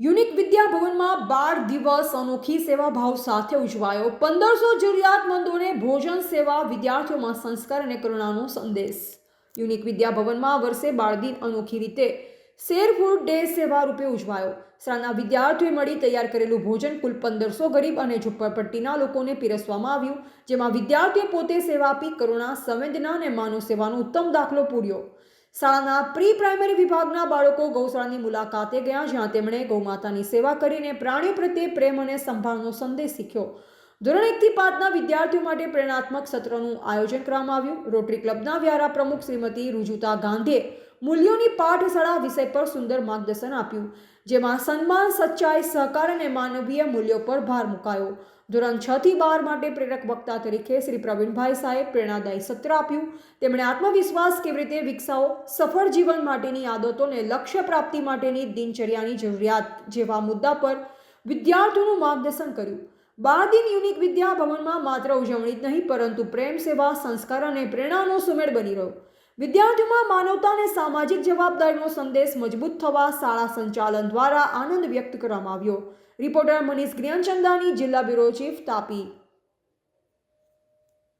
Unique વિદ્યા ભવનમાં બાળ દિવસ અનોખી સેવા ભાવ સાથે ઉજવાયો. પંદરસો જરૂરિયાતમંદોને ભોજન સેવા, વિદ્યાર્થીઓમાં સંસ્કાર અને કરુણાનો સંદેશ. યુનિક વિદ્યા ભવનમાં વર્ષે બાળ દિન અનોખી રીતે શેર ફૂડ ડે સેવા રૂપે ઉજવાયો. શાળાના વિદ્યાર્થીઓએ મળી તૈયાર કરેલું ભોજન કુલ પંદરસો ગરીબ અને ઝુંપડપટ્ટીના લોકોને પીરસવામાં આવ્યું, જેમાં વિદ્યાર્થીઓ પોતે સેવા આપી કરુણા, સંવેદના અને માનવ સેવાનો ઉત્તમ દાખલો પૂર્યો. શાળાના પ્રી પ્રાઇમરી વિભાગના બાળકો ગૌશાળાની મુલાકાતે ગયા જ્યાં તેમણે ગૌમાતાની સેવા કરીને પ્રાણીઓ પ્રત્યે પ્રેમ અને સંભાળનો સંદેશ શીખ્યો. ધોરણ એકથી પાંચના વિદ્યાર્થીઓ માટે પ્રેરણાત્મક સત્રનું આયોજન કરવામાં આવ્યું. રોટરી ક્લબના વ્યારા પ્રમુખ શ્રીમતી રુજુતા ગાંધીએ મૂલ્યોની પાઠશાળા વિષય પર સુંદર માર્ગદર્શન આપ્યું, જેમાં સન્માન, સચ્ચાઈ, સહકાર અને માનવીય મૂલ્યો પર ભાર મુકાયો. ધોરણ છ થી બાર માટે પ્રેરક વક્તા તરીકે શ્રી પ્રવીણભાઈ સાહેબ પ્રેરણાદાયી સત્ર આપ્યું. તેમણે આત્મવિશ્વાસ કેવી રીતે વિકસાવો, સફળ જીવન માટેની આદતોને લક્ષ્ય પ્રાપ્તિ માટેની દિનચર્યાની જરૂરિયાત જેવા મુદ્દા પર વિદ્યાર્થીઓનું માર્ગદર્શન કર્યું. બાર દિન યુનિક વિદ્યા ભવનમાં માત્ર ઉજવણી જ નહીં, પરંતુ પ્રેમ સેવા, સંસ્કાર અને પ્રેરણાનો સુમેળ બની રહ્યો. વિદ્યાર્થીઓમાં માનવતા અને સામાજિક જવાબદારીનો સંદેશ મજબૂત થવા શાળા સંચાલન દ્વારા આનંદ વ્યક્ત કરવામાં આવ્યો. રિપોર્ટર મનીષ જ્ઞાનચંદાની જિલ્લા બ્યુરો ચીફ તાપી.